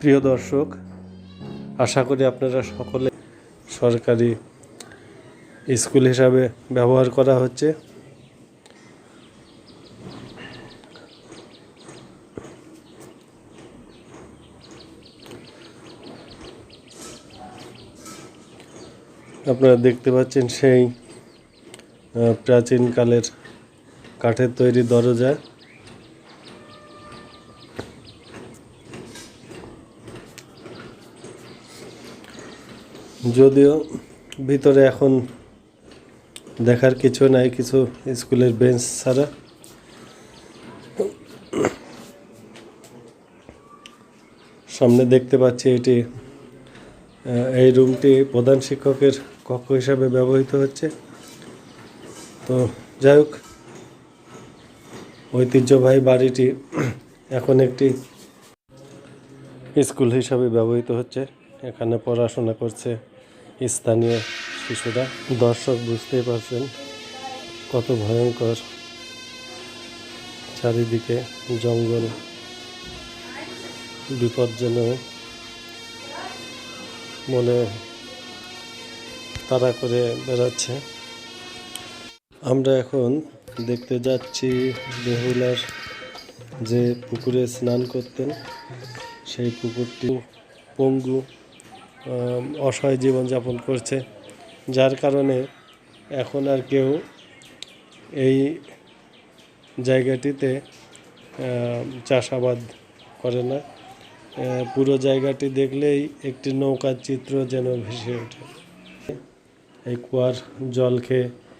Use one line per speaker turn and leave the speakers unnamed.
প্রিয় দর্শক, আশা করি আপনারা সকলে সরকারি স্কুল হিসাবে ব্যবহার করা হচ্ছে। আপনারা দেখতে পাচ্ছেন সেই প্রাচীনকালের কাঠের তৈরি দরজা। যদিও ভিতরে এখন দেখার কিছু নাই, কিছু স্কুলের বেঞ্চ ছাড়া। সামনে দেখতে পাচ্ছি এটি এই রুমটি প্রধান শিক্ষকের কক্ষ হিসাবে ব্যবহৃত হচ্ছে। তো যাই হোক, ঐতিহ্যবাহী বাড়িটি এখন একটি স্কুল হিসাবে ব্যবহৃত হচ্ছে। এখানে পড়াশোনা করছে স্থানীয় শিশুরা, দর্শক বুঝতেই পারছেন কত ভয়ঙ্কর চারিদিকে জঙ্গল, বিপজ্জনক। মনে তাড়া করে বেড়াচ্ছে। আমরা এখন দেখতে যাচ্ছি বেহুলার যে পুকুরে স্নান করতেন, সেই পুকুরটি পঙ্গু অসহায় জীবনযাপন করছে, যার কারণে এখন আর কেউ এই জায়গাটিতে চাষাবাদ করে না। পুরো জায়গাটি দেখলেই একটি নৌকার চিত্র যেন ভেসে ওঠে। এই কুয়ার জল খেয়ে